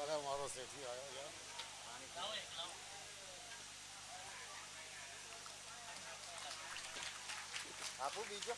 અરે મારો શેઠી આવ્યો યાર આપું બીજો?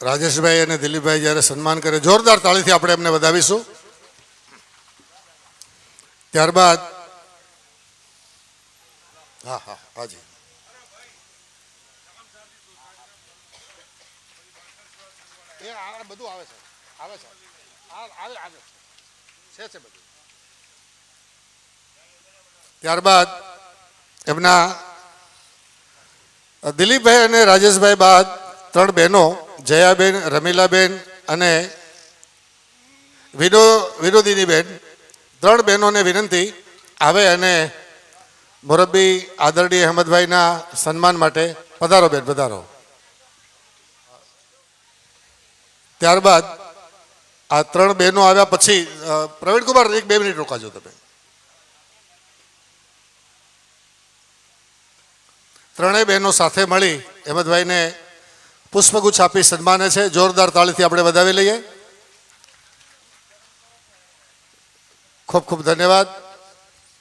રાજેશભાઈ અને દિલીપભાઈ જ્યારે સન્માન કરે જોરદાર તાળીથી આપણે એમને વધાવીશું. ત્યારબાદ હા હા હાજી. એ આ બધું આવે છે. આવે છે. આવે આવે છે છે બધું. ત્યારબાદ એમના દિલીપભાઈ અને રાજેશભાઈ બાદ ત્રણ બહેનો, જયાબેન, રમીલાબેન અને વિનો વિનોદિનીબેન. ત્રણ બહેનોને વિનંતી આવે અને મોરબી આદરણીય અહેમદભાઈના સન્માન માટે પધારો બેન, પધારો. ત્યારબાદ આ ત્રણ બહેનો આવ્યા પછી પ્રવીણકુમાર એક બે મિનિટ રોકાજો તમે. ત્રણેય બહેનો સાથે મળી અહેમદભાઈને પુષ્પગુચ્છ આપી સન્માને છે. જોરદાર તાળીથી આપણે વધાવી લઈએ. ખૂબ ખૂબ ધન્યવાદ.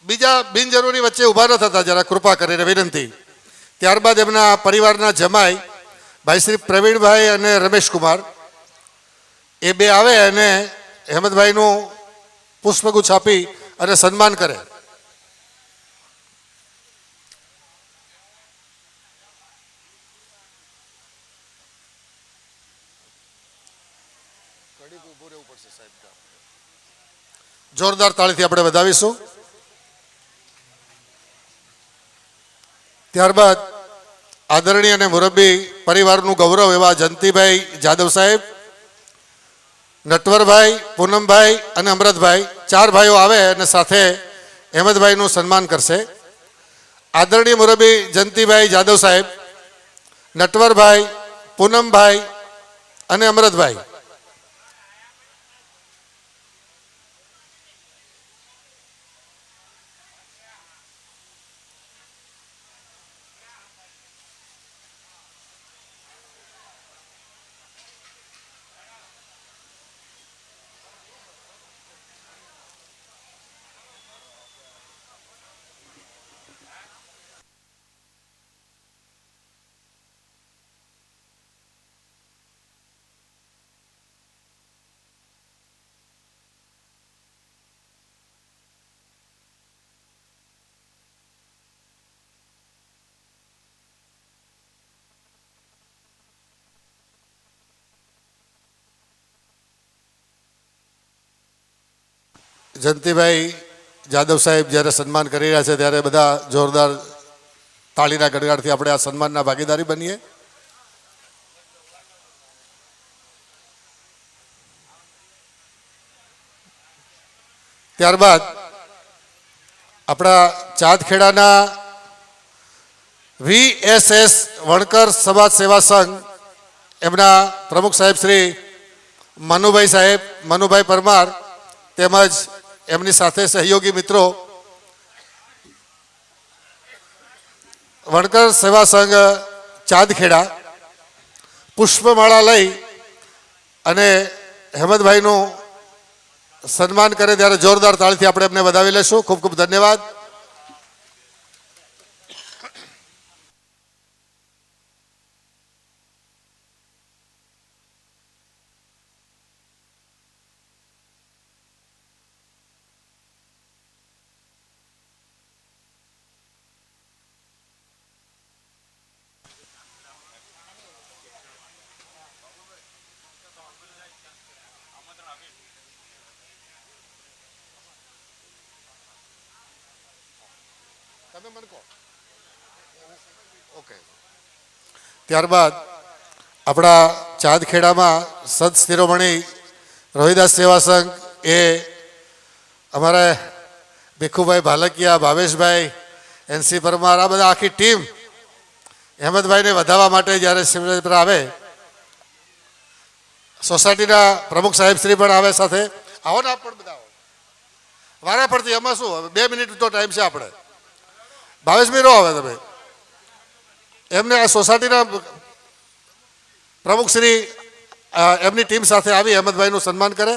બીજા બિનજરૂરી વચ્ચે ઊભા ન થતા, જરા કૃપા કરીને વિનંતી. ત્યારબાદ એમના પરિવારના જમાઈ, ભાઈ શ્રી પ્રવીણભાઈ અને રમેશકુમાર. એ બે આવે અને હેમદભાઈનું પુષ્પગુચ્છ આપી અને સન્માન કરે. જોરદાર તાળીથી આપણે વધાવીશું. ત્યારબાદ આદરણીય અને મુરબ્બી પરિવારનું ગૌરવ એવા જંતીભાઈ જાદવ સાહેબ નટવરભાઈ, પૂનમભાઈ અને અમરતભાઈ ચાર ભાઈઓ આવે અને સાથે અહેમદભાઈનું સન્માન કરશે. આદરણીય મુરબી જયંતિભાઈ જાદવ સાહેબ, નટવરભાઈ, પૂનમભાઈ અને અમરતભાઈ. જયંતિભાઈ જાદવ સાહેબ જ્યારે સન્માન કરી રહ્યા છે, ત્યારે બધા જોરદાર તાળીના ગડગાડથી આપણે આ સન્માનના ભાગીદારી બનીએ. ત્યારબાદ આપણા ચાંદખેડાના વીએસએસ વણકર સમાજ સેવા સંઘ, એમના પ્રમુખ સાહેબ શ્રી મનુભાઈ સાહેબ, મનુભાઈ પરમાર તેમજ એમની સાથે સહયોગી મિત્રો, વણકર સેવા સંઘ ચાંદખેડા, પુષ્પમાળા લઈ અને હેમંતભાઈનું સન્માન કરે ત્યારે જોરદાર તાળીથી આપણે એમને વધાવી લેશું. ખૂબ ખૂબ ધન્યવાદ. ત્યારબાદ આપણા ચાંદખેડામાં સંત શિરોમણી રોહિદાસ સેવા સંઘ એ અમારા ભીખુભાઈ ભાલકિયા, ભાવેશભાઈ એનસી પરમાર, આ બધા આખી ટીમ અહેમદભાઈને વધાવવા માટે જ્યારે શિવરાજ પર આવે, સોસાયટીના પ્રમુખ સાહેબ શ્રી પણ આવે સાથે. આવો ને આપ પણ બધા આવો. વારા પડતી એમાં શું? બે મિનિટ તો ટાઈમ છે આપણે. ભાવેશભાઈ રો આવે તમે. એમને આ સોસાયટીના પ્રમુખ શ્રી એમની ટીમ સાથે આવી, અહેમદભાઈનું સન્માન કરે.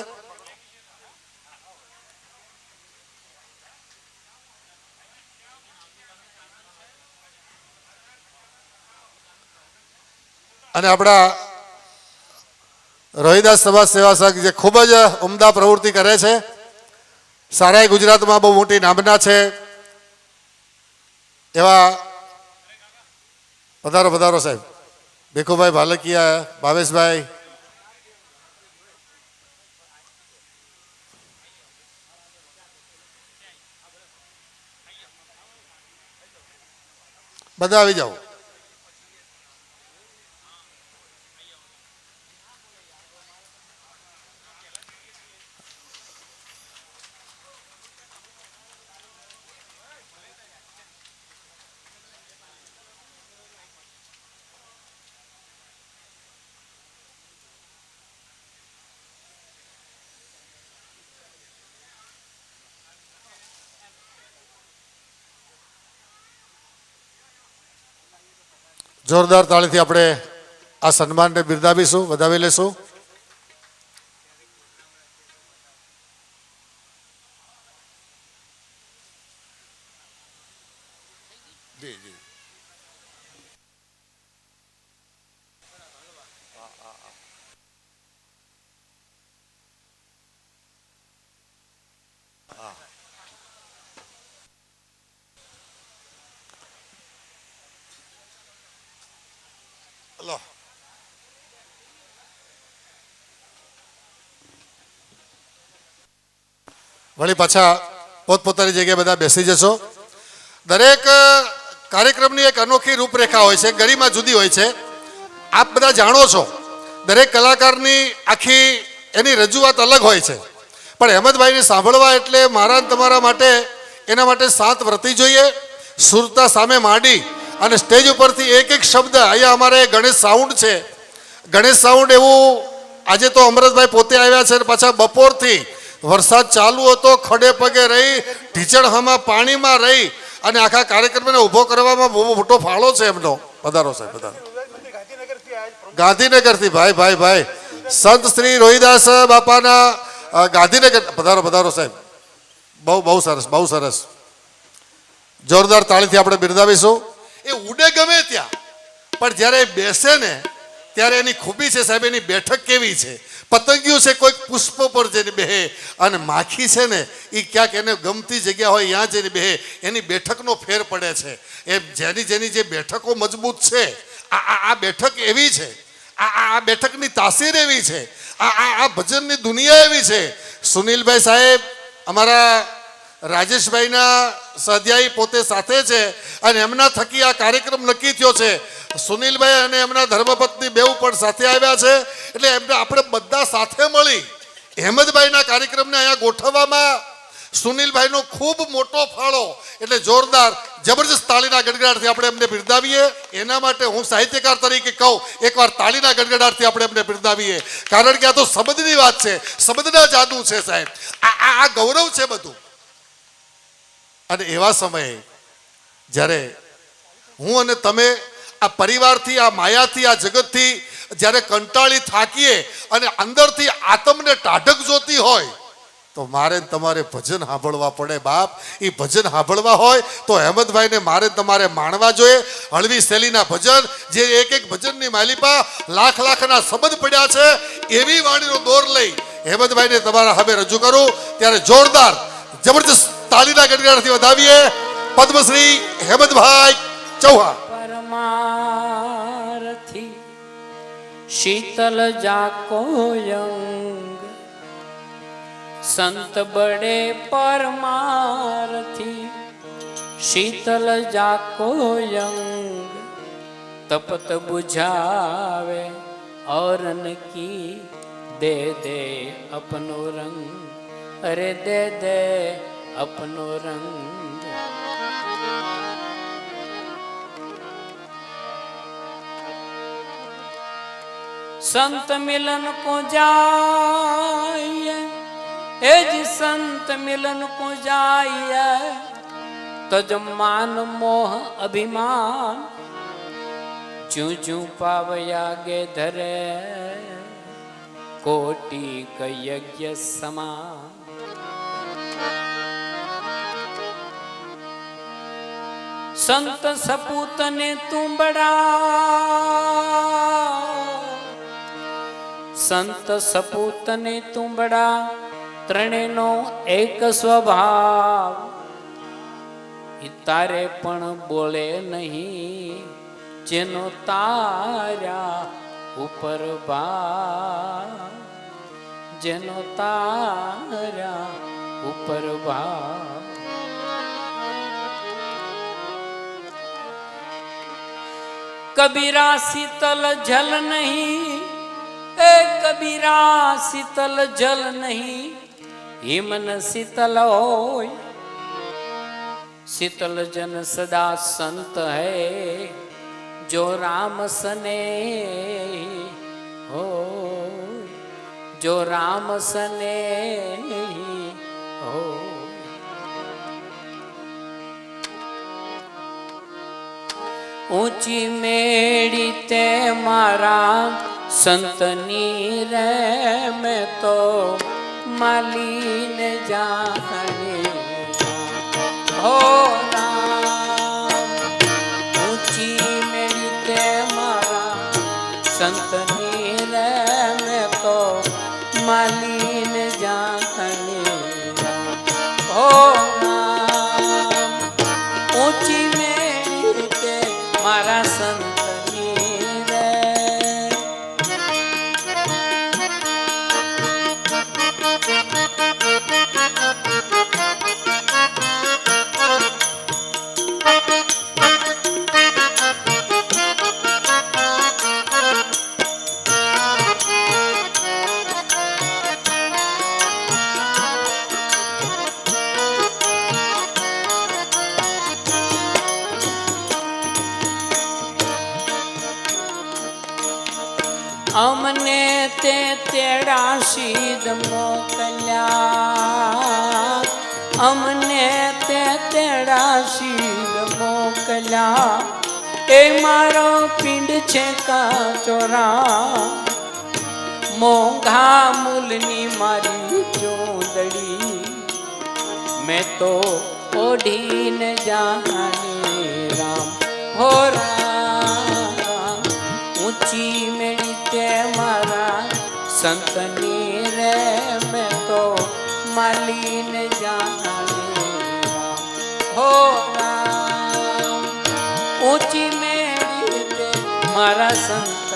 અને આપણા રોહિદાસ સમાજ સેવા સંઘ જે ખૂબ જ ઉમદા પ્રવૃત્તિ કરે છે. સારાય ગુજરાતમાં બહુ મોટી નામના છે. એવા પધારો પધારો સાહેબ. ભીખુભાઈ ભાલકિયા ભાવેશભાઈ. બધા આવી જાઓ. જોરદાર તાળીથી આપણે આ સન્માનને બિરદાવીશું વધાવી લેશું. વળી પાછા પોતપોતાની જગ્યાએ બધા બેસી જશો. દરેક કાર્યક્રમની એક અનોખી રૂપરેખા હોય છે, ગરિમા જુદી હોય છે. આપ બધા જાણો છો, દરેક કલાકારની આખી એની રજૂઆત અલગ હોય છે. પણ હેમંતભાઈને સાંભળવા એટલે મારા તમારા માટે, એના માટે સાત વ્રતી જોઈએ. સુરતા સામે માંડી અને સ્ટેજ ઉપરથી એક એક શબ્દ, અહીંયા અમારે ગણેશ સાઉન્ડ છે. ગણેશ સાઉન્ડ એવું આજે તો અમરતભાઈ પોતે આવ્યા છે પાછા બપોરથી વરસાદ ચાલુ હતો, ખડે પગે રહી ઢીચણહામાં પાણીમાં રહી અને આખા કાર્યક્રમને ઊભો કરવામાં બહુ મોટો ફાળો છે એમનો. પધારો સાહેબ, પધારો. ગાંધીનગરથી, ભાઈ ભાઈ ભાઈ. સંત શ્રી રોહિદાસ બાપાના ગાંધીનગર, પધારો પધારો સાહેબ. બહુ બહુ સરસ બહુ સરસ. જોરદાર તાળીથી આપણે બિરદાવીશું. એ ઉડે ગમે ત્યાં, પણ જ્યારે બેસે ને, ત્યારે એની ખૂબી છે સાહેબ, એની બેઠક કેવી છે? પતંગિયું છે, કોઈક પુષ્પ પર જઈને બેહે. અને માખી છે ને એ ક્યાંક એને ગમતી જગ્યા હોય ત્યાં જઈને બેહે. એની બેઠકનો ફેર પડે છે. એ જેની જેની જે બેઠકો મજબૂત છે, આ આ બેઠક એવી છે. આ આ બેઠકની તાસીર એવી છે. આ આ આ ભજનની દુનિયા એવી છે. સુનિલભાઈ સાહેબ, અમારા રાજેશભાઈના સ્વાધ્યાયી પોતે સાથે છે અને એમના થકી આ કાર્યક્રમ નક્કી થયો છે. સુનિલભાઈ અને એમના ધર્મપત્ની બેઉ પણ સાથે આવ્યા છે. એટલે એમને આપણે બધા સાથે મળી હેમદભાઈના કાર્યક્રમને અહીંયા ગોઠવવામાં સુનિલભાઈનો ખૂબ મોટો ફાળો એટલે જોરદાર જબરજસ્ત તાળીના ગડગડાટથી આપણે એમને બિરદાવીએ. એના માટે હું સાહિત્યકાર તરીકે કહું, એકવાર તાળીના ગડગડાટથી આપણે એમને બિરદાવીએ. કારણ કે આ તો શબ્દની વાત છે. શબ્દના જાદુ છે સાહેબ. આ આ ગૌરવ છે બધું. અને એવા સમયે જ્યારે હું અને તમે આ પરિવારથી, આ માયાથી, આ જગતથી જ્યારે કંટાળી થાકીએ અને અંદરથી આતમને ટાઢક જોતી હોય, તો મારે તમારે ભજન સાંભળવા પડે બાપ. એ ભજન સાંભળવા હોય તો અહેમદભાઈને મારે તમારે માણવા જોઈએ. હળવી શૈલીના ભજન, જે એક એક ભજનની માલિપા લાખ લાખના શબ્દ પડ્યા છે, એવી વાણીનો દોર લઈ અહેમદભાઈને તમારા હવે રજૂ કરું. ત્યારે જોરદાર, જબરજસ્ત ताली ना गड़ गड़ती बताविए पद्मश्री हेमंत भाई चौहान। परमारथी, शीतल जाको यंग। संत बड़े परमारथी, शीतल जाको यंग। तपत बुझावे और की, दे दे अपनो रंग। अरे दे दे अपनो रंग। संत मिलन को जाइए जी संत मिलन को जाइए। तो जो मान मोह अभिमान, जू जू पावयागे धरे, कोटि का यज्ञ समान। સંત સપૂતને તુંબડા. સંત સપૂતને તુંબડા ત્રણેનો એક સ્વભાવ. તારે પણ બોલે નહીં, જેનો તાર્યા ઉપર ભાવ જેનો તાર્યા ઉપર ભાવ કબીરા શીતલ જલ નહીં. એ કબીરા શીતલ જલ નહીં. હિમન શીતલ હોય. શીતલ જન સદા સંત હૈ. જો રામ સને હો જો રામ સને હો ઊંચી મેળી તે મારા સંતની રે મેં તો માલીને જાણે હો રામ, ઊંચી મેળી તે મારા સંતની તેડા શીદ મોકલ્યા અમને તે તેડા શીદ મોકલ્યા એ મારો પિંડ છે કાચોરા. મોંઘા મૂલની મારી ચોદડી. મેં તો ઓઢીને જાણે રામ. હો રામ સંતની રે મેં તો માલીને રામ હો ઊંચી મેળી મારા સંતની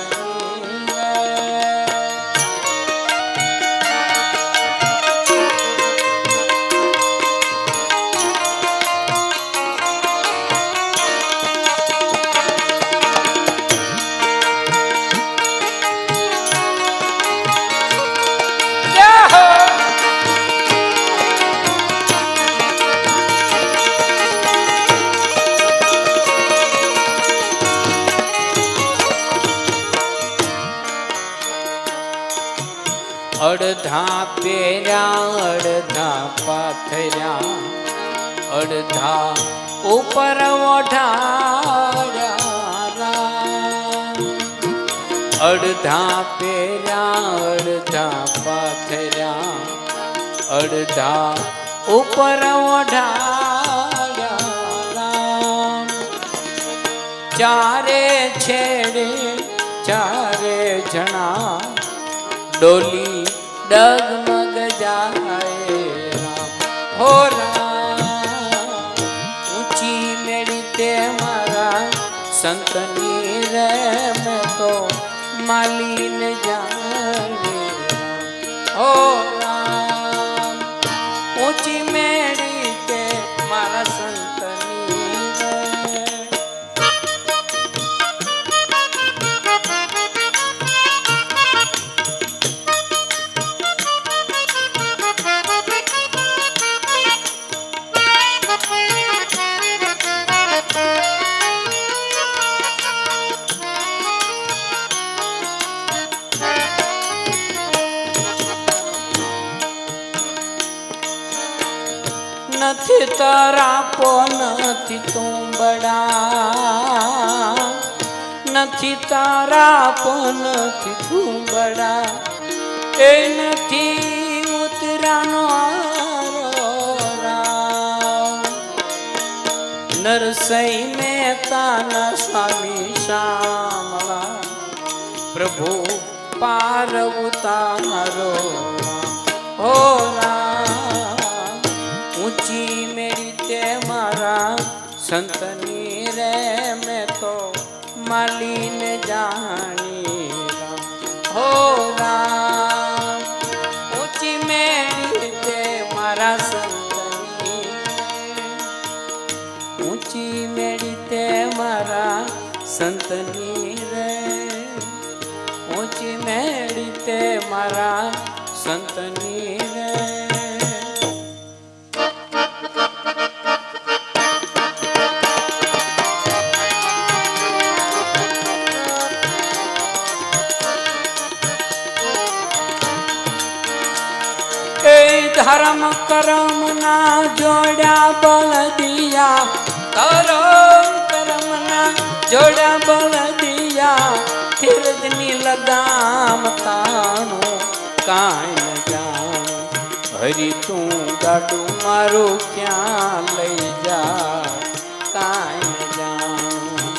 અડધા પેર્યા અડધા પાથર્યા અડધા ઉપર ઓઢાડ્યા રામ. ચારે છેડે ચારે જણા ડોલી ડગમગ જાય રામ હો રામ ઊંચી મેળી તે મારા સંતની રે મેં તો માલીને નથી તુંબડા, નથી તારાપો નથી તુંબડા. એ નથી ઉતરાનો નરસઈ મહેતાના સ્વામી શામળા પ્રભુ પાર ઉતારો હો રામ. સંતની રે મેં તો માલીને જાણી ધર્મ કરમ ના જોડા બળદિયા. ધર્મ કરમ ના જોડ્યા બળદિયા. ફિરદની લગામ તાણું કાંઈ જાણું. હરી તું ગાડું મારું ક્યાં લઈ જા? કાંઈ જાણું.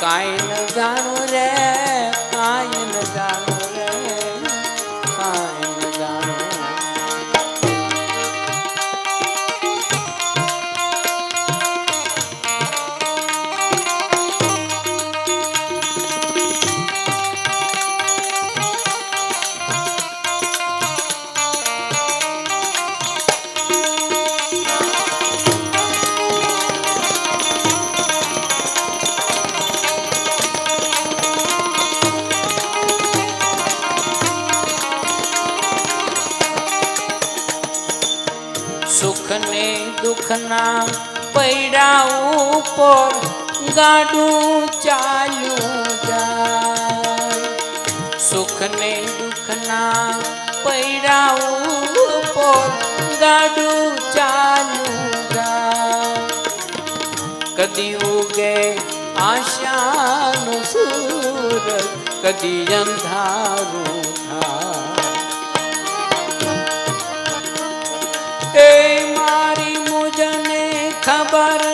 કાંઈ જાણું રે ઉપર ગાડું ચાલ્યું જાય. સુખ ને દુઃખ ના પૈડા ઉપર ગાડું ચાલ્યું જાય. કદી ઉગે આશાનું સૂર કદી અંધારું થાય. એ મારી મુજને ખબર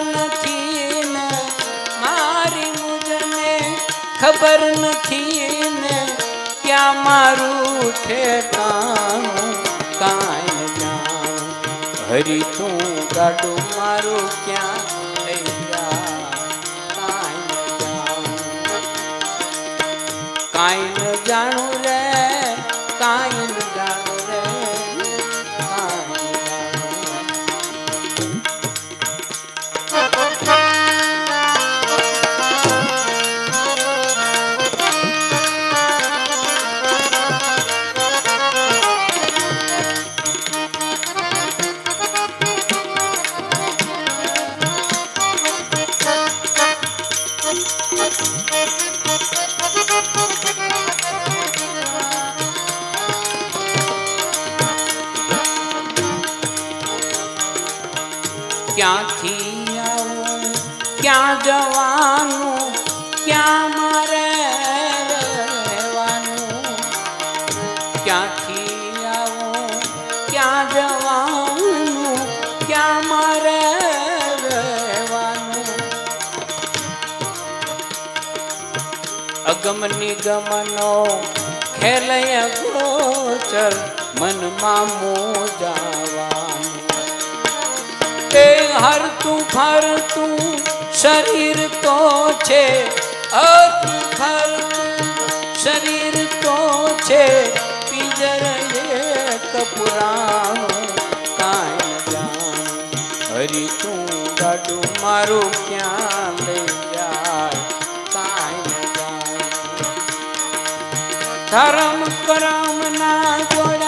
ખબર નથી ને ક્યાં મારું ઠેકાણું, કાંઈ જાણું. હરી તું ગાડું મારું ક્યાં લઈ જા, કાંઈ જાણું ક્યાંથી આવું? ક્યાં જવાનું? ક્યાં મારે રહેવાનું? અગમ નિગમનો ખેલય ગોચર મનમાં મોજાવાનું. તે હરતું ફરતું શરીર તો છે હરતું ફરતું શરીર તો છે એક કાંઈ જાણું હરી તું ગાડું મારું ક્યાં લઈ જાય કાંઈ જાણું ધર્મ કરમ ના જોડા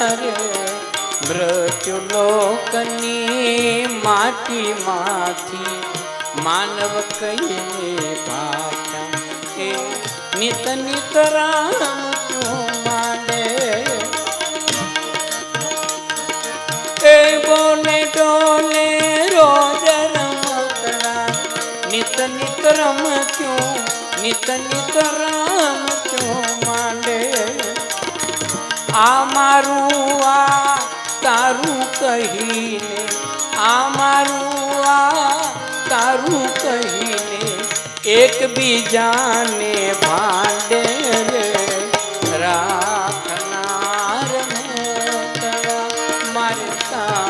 રે મૃત્યુ લોકની માટીમાંથી માનવ કહીને પાછા એ નિત નિત રામ તું માને. એ બોલે ડોલે રોજ રમકડા, નિત નિત રમત્યું નિત નિત રમત્યું આ મારું આ તારું કહીને આ મારું આ તારું કહીને, એકબીજાને ભાંડે રે, રાખનાર મારતા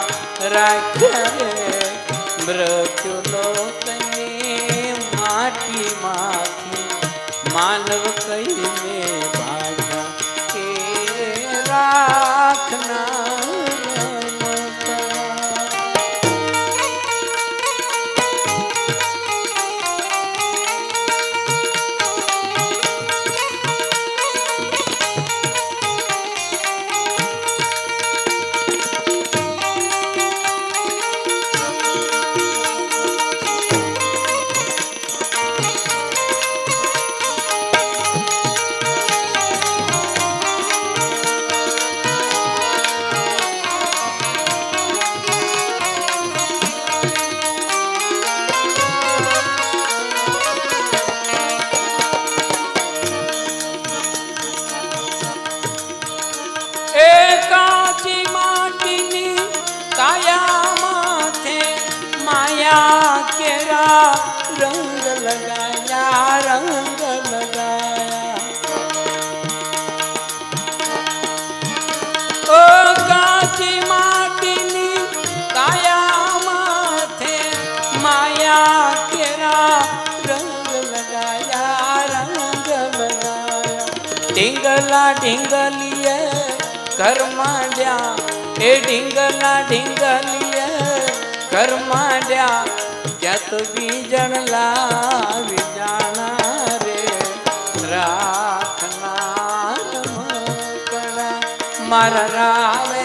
રાખ રે. મૃત્યુ લોકને માટીમાંથી માનવ કહીને ढिंगलिय कर्माड्या. ए ढिंगला ढिंगलिय कर्माड्या. त्यात बीजणला विजाणा रे राखणार मारा रावे